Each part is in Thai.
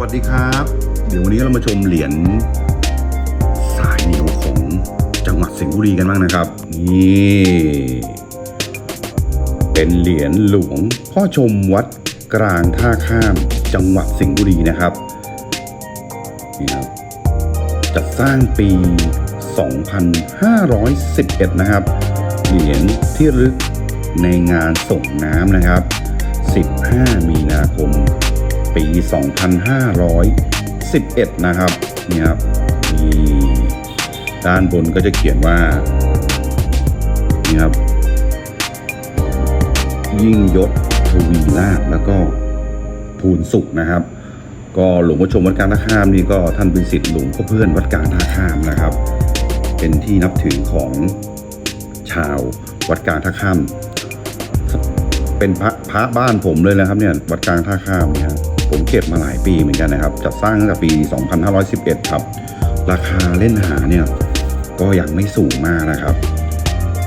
วัสดีครับ เดี๋ยววันนี้เรามาชมเหรียญสายเหนียวของจังหวัดสิงห์บุรีกันบ้างนะครับ นี่เป็นเหรียญหลวงพ่อชมวัดกลางท่าข้ามจังหวัดสิงห์บุรีนะครับนี่ครับจัดสร้างปี 2511 นะครับ เหรียญที่ระลึกในงานส่งน้ำนะครับ 15 มีนาคม ปี 2511 นะครับนี่ครับนี่ด้านบนก็จะเขียนว่านี่ครับ ยิ่งยศทวีลาภแล้วก็ภูนสุขนะครับ ก็หลวงพ่อชมวัดกลางท่าข้ามนี่ก็ท่านเป็นศิษย์หลวงพ่อเพื่อนวัดกลางท่าข้ามนะครับ เป็นที่นับถือของชาววัดกลางท่าข้ามเป็นพระพระบ้านผมเลยนะครับเนี่ยวัดกลางท่าข้ามเนี่ย เก็บมาหลายปีเหมือนกันนะครับจัดสร้างตั้งแต่ปี 2511 ครับ ราคาเล่นหาเนี่ยก็ยังไม่สูงมากนะครับ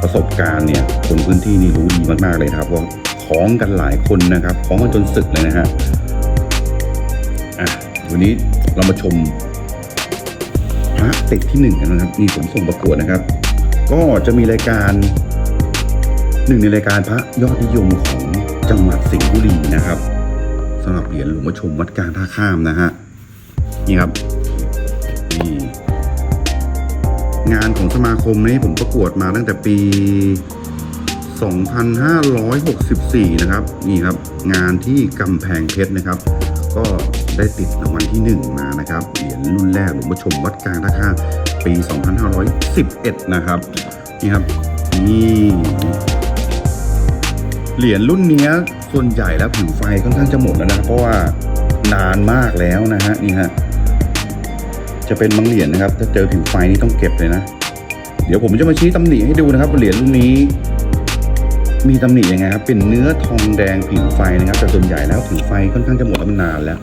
ประสบการณ์เนี่ยคนพื้นที่นี่รู้ดีมากๆเลยครับว่าคล้องกันหลายคนนะครับคล้องกันจนสึกเลยนะฮะอะวันนี้เรามาชมพระติดที่หนึ่งกันนะครับนี่ผมส่งประกวดนะครับ ก็จะมีรายการหนึ่งในรายการพระยอดนิยมของจังหวัดสิงห์บุรีนะครับ สำหรับเหรียญหลวงพ่อชมวัดกลางท่าข้ามนะฮะนี่ครับนี่งานของสมาคมนี้ผมประกวดมาตั้งแต่ปี 2564 นะครับ นี่ครับ งานที่กำแพงเพชรนะครับ ก็ได้ติดรางวัลที่ 1 มานะครับเหรียญรุ่นแรกหลวงพ่อชมวัดกลางท่าข้ามปี 2511 นะครับนี่ครับนี่เหรียญรุ่นเนี้ย ส่วนใหญ่แล้วผิวไฟค่อนข้างจะหมดแล้วนะเพราะว่านานมากแล้วนะฮะนี่ฮะจะเป็นบางเหรียญนะครับ ถ้าเจอผิวไฟนี่ต้องเก็บเลยนะ เดี๋ยวผมจะมาชี้ตำหนิให้ดูนะครับเหรียญรุ่นนี้ มีตำหนิยังไงครับเป็นเนื้อทองแดงผิวไฟนะครับแต่ส่วนใหญ่แล้วผิวไฟค่อนข้างจะหมดแล้วมันนานแล้ว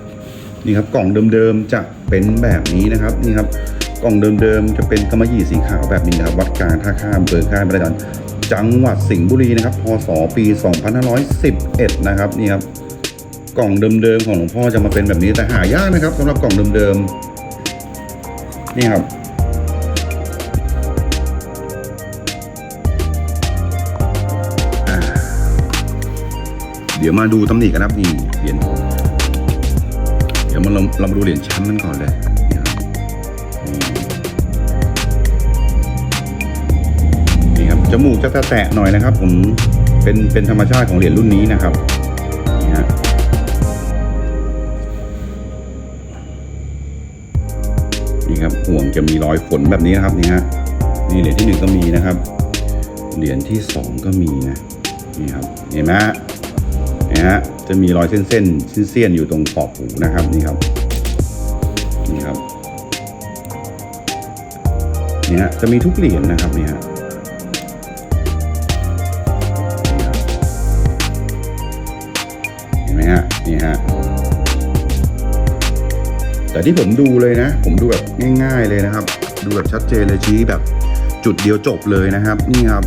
นี่ครับกล่องเดิมๆจะเป็นแบบนี้นะครับนี่ครับกล่องเดิมๆจะเป็นกำมะหยี่สีขาวแบบนี้นะครับ วัดกลางท่าข้ามเบอร์ค่ายบริการ จังหวัดสิงห์บุรีนะครับ พศ ปี 2511 นะครับนี่ครับกล่องเดิมๆของหลวงพ่อจะมาเป็นแบบนี้แต่หายากนะครับสำหรับกล่องเดิมๆนี่ครับเดี๋ยวมาดูตำหนิกันนะครับนี่เหรียญเดี๋ยวมาเราเรามาดูเหรียญแชมป์กันก่อนเลย จมูกจะแตะหน่อยนะครับ ผมเป็นเป็นธรรมชาติของเหรียญรุ่นนี้นะครับนี่ฮะนี่ครับห่วงจะมีรอยฝนแบบนี้นะครับนี่ฮะนี่เหรียญที่หนึ่งก็มีนะครับ เหรียญที่สองก็มีนะนี่ครับเห็นไหมฮะนะฮะจะมีรอยเส้นเส้นเสี้ยนอยู่ตรงขอบหูนะครับนี่ครับนี่ครับเนี่ยฮะจะมีทุกเหรียญนะครับเนี่ย ฮะแต่ที่ผมดูเลยนะ ผมดูแบบง่ายๆเลยนะครับ ดูแบบชัดเจนเลยชี้แบบจุดเดียวจบเลยนะครับ นี่ครับ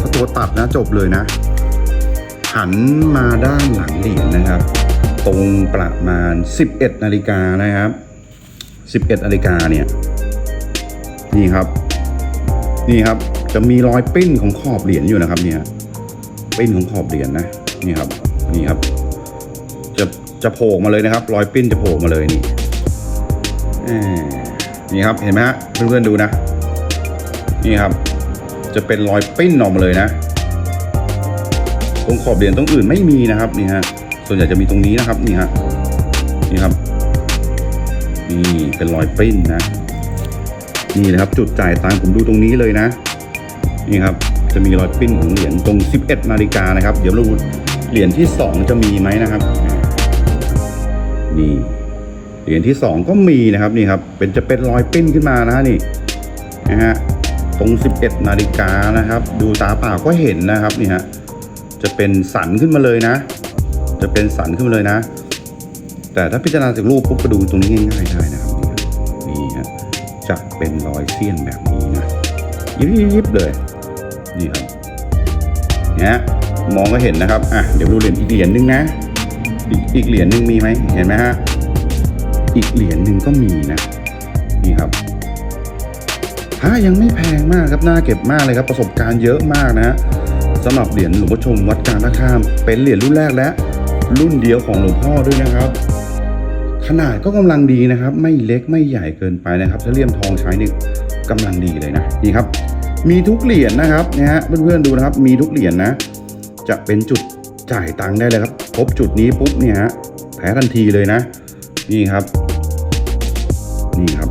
ถ้าตัวตัดนะจบเลยนะ หันมาด้านหลังเหรียญนะครับ ตรงประมาณ 11นาฬิกานะครับ 11นาฬิกาเนี่ยนี่ครับ นี่ครับจะมีรอยปิ้นของขอบเหรียญอยู่นะครับเนี่ยปิ้นของขอบเหรียญนะนี่ครับนี่ครับ จะจะโผล่มาเลยนะครับ รอยปิ้นจะโผล่มาเลยนี่นี่ครับเห็นไหมฮะเพื่อนๆดูนะ นี่ครับ จะเป็นรอยปิ้นออกมาเลยนะ ตรงขอบเหรียญตรงอื่นไม่มีนะครับนี่ฮะส่วนใหญ่จะมีตรงนี้นะครับนี่ฮะนี่ครับนี่เป็นรอยปิ้นนะ นี่นะครับจุดจ่ายตังค์ผมดูตรงนี้เลยนะ นี่ครับจะมีรอยปิ้นของเหรียญตรง 11 นาฬิกานะครับ เดี๋ยวเราดูเหรียญที่ 2 จะมีไหมนะครับ นี่เหรียญที่ 2 ก็มีนะครับนี่ครับ เป็นจะเป็นรอยปิ้นขึ้นมานะนี่นะฮะตรง 11 นาฬิกานะครับ ดูตาเปล่าก็เห็นนะครับนี่ฮะจะเป็นสันขึ้นมาเลยนะ จะเป็นสันขึ้นมาเลยนะ แต่ถ้าพิจารณาจากรูปปุ๊บก็ดูตรงนี้ง่ายๆได้นะครับนี่ครับนี่ฮะจะเป็นรอยเสี้ยนแบบนี้นะยิบยิบๆเลยนี่ครับเนี่ยมองก็เห็นนะครับอะเดี๋ยวดูเหรียญอีกเหรียญหนึงนะ อีกเหรียญหนึ่งมีไหมเห็นไหมฮะอีกเหรียญหนึ่งก็มีนะนี่ครับพระยังไม่แพงมากครับน่าเก็บมากเลยครับประสบการณ์เยอะมากนะฮะสำหรับเหรียญหลวงพ่อชมวัดกลางท่าข้าม เป็นเหรียญรุ่นแรกและ รุ่นเดียวของหลวงพ่อด้วยนะครับ ขนาดก็กำลังดีนะครับ ไม่เล็กไม่ใหญ่เกินไปนะครับถ้าเลี่ยมทองใช้นี่กำลังดีเลยนะนี่ครับ มีทุกเหรียญนะครับนะฮะเพื่อนๆดูนะครับ มีทุกเหรียญนะ จะเป็นจุด จ่ายตังค์ได้เลยครับครบจุดนี้ปุ๊บเนี่ยฮะแพ้ทันทีเลยนะ นี่ครับ นี่ครับ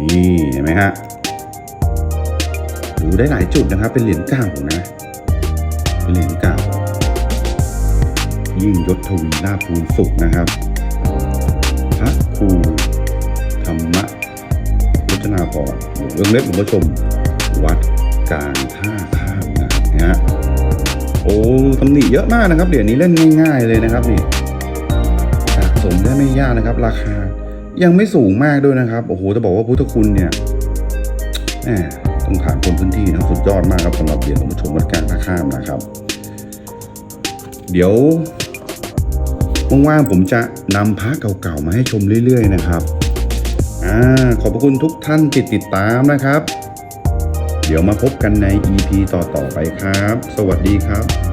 นี่เห็นไหมฮะดูได้หลายจุดนะครับ เป็นเหรียญเก้านะ เป็นเหรียญเก้ายิ่งยศทวีลาภภูนสุขนะครับพระครูธรรมะรัตนาพรหลวงเอื้องเล็กหลวงพ่อชม วัดกลางท่าข้ามนะฮะ อ้ตำหนิเยอะมากนะครับเหรียญนี้เล่นง่ายๆเลยนะครับนี่สะสมได้ไม่ยากนะครับ ราคา ยังไม่สูงมากด้วยนะครับ โอ้โหจะบอกว่าพุทธคุณเนี่ยแหมต้องถามคนพื้นที่นะสุดยอดมากครับสำหรับเหรียญหลวงพ่ชมวัดกลางท่าข้ามนะครับ เดี๋ยวว่างๆผมจะนำพระเก่าๆมาให้ชมเรื่อย ๆ นะครับอ่าขอบพระคุณทุกท่านติดติดตามนะครับ เดี๋ยวมาพบกันใน EP ต่อๆไปครับ สวัสดีครับ